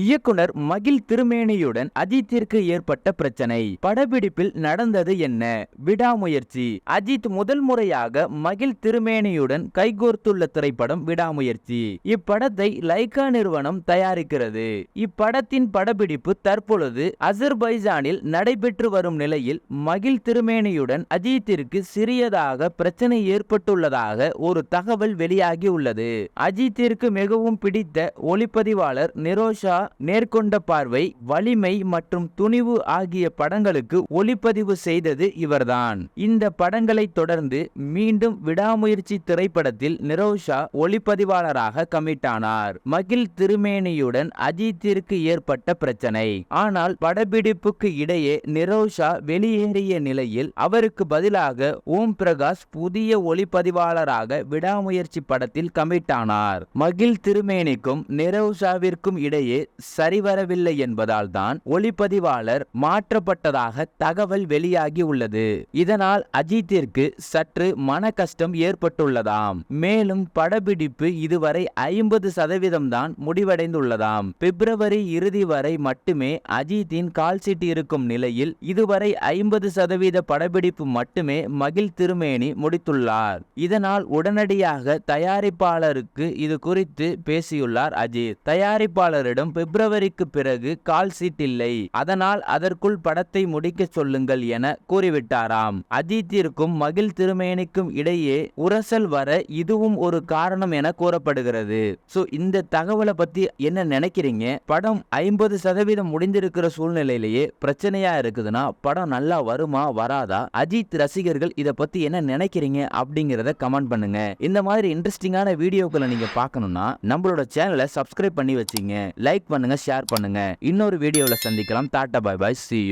இயக்குனர் மகிழ் திருமேனியுடன் அஜித்திற்கு ஏற்பட்ட பிரச்சனை. படப்பிடிப்பில் நடந்தது என்ன? விடாமுயற்சி. அஜித் முதல் முறையாக மகிழ் திருமேனியுடன் கைகோர்த்துள்ள திரைப்படம் விடாமுயற்சி. இப்படத்தை லைகா நிறுவனம் தயாரிக்கிறது. இப்படத்தின் படப்பிடிப்பு தற்பொழுது அசர்பைஜானில் நடைபெற்று வரும் நிலையில் மகிழ் திருமேனியுடன் அஜித்திற்கு சிறியதாக பிரச்சனை ஏற்பட்டுள்ளதாக ஒரு தகவல் வெளியாகியுள்ளது அஜித்திற்கு மிகவும் பிடித்த ஒளிப்பதிவாளர் நிரோஷா நேர்கொண்ட பார்வை வலிமை மற்றும் துணிவு ஆகிய படங்களுக்கு ஒளிப்பதிவு செய்தது இவர்தான். இந்த படங்களை தொடர்ந்து மீண்டும் விடாமுயற்சி திரைப்படத்தில் நிரோஷா ஒளிப்பதிவாளராக கமிட்டானார். மகிழ் திருமேனியுடன் அஜித்திற்கு ஏற்பட்ட பிரச்சனை. ஆனால் படப்பிடிப்புக்கு இடையே நிரோஷா வெளியேறிய நிலையில் அவருக்கு பதிலாக ஓம் பிரகாஷ் புதிய ஒளிப்பதிவாளராக விடாமுயற்சி படத்தில் கமிட்டானார். மகிழ் திருமேனிக்கும் நிரோஷாவிற்கும் இடையே சரிவரவில்லை என்பதால் தான் ஒளிப்பதிவாளர் மாற்றப்பட்டதாக தகவல் வெளியாகி உள்ளது. இதனால் அஜித்திற்கு சற்று மன கஷ்டம் ஏற்பட்டுள்ளதாம். மேலும் படப்பிடிப்பு இதுவரை ஐம்பது சதவீதம் தான் முடிவடைந்துள்ளதாம். பிப்ரவரி இறுதி வரை மட்டுமே அஜித்தின் கால்சீட் இருக்கும் நிலையில் இதுவரை ஐம்பது சதவீத படப்பிடிப்பு மட்டுமே மகிழ் திருமேனி முடித்துள்ளார். இதனால் உடனடியாக தயாரிப்பாளருக்கு இது குறித்து பேசியுள்ளார் அஜித். தயாரிப்பாளரிடம் பிப்ரவரிக்கு பிறகு கால் சீட் இல்லை. அதனால் அதற்குள் படத்தை முடிக்க சொல்லுங்கள் என கூறிவிட்டாராம். அஜித்திற்கும் மகிழ் திருமேனிக்கும் இடையே உரசல் வர இதுவும் ஒரு காரணம் என கூறப்படுகிறது. சோ இந்த தகவலை பத்தி என்ன நினைக்கிறீங்க? படம் ஐம்பது சதவீதம் முடிந்திருக்கிற சூழ்நிலையிலேயே பிரச்சனையா இருக்குதுன்னா படம் நல்லா வருமா வராதா? அஜித் ரசிகர்கள் இத பத்தி என்ன நினைக்கிறீங்க அப்படிங்கறத கமெண்ட் பண்ணுங்க. இந்த மாதிரி இன்ட்ரெஸ்டிங்கான வீடியோக்களை நீங்க பார்க்கணும்னா நம்மளோட சேனலை சப்ஸ்கிரைப் பண்ணி வச்சுங்க. லைக் பண்ணுங்க ஷேர் பண்ணுங்க. இன்னொரு வீடியோவில் சந்திக்கலாம். டாட்டா பாய் பாய். See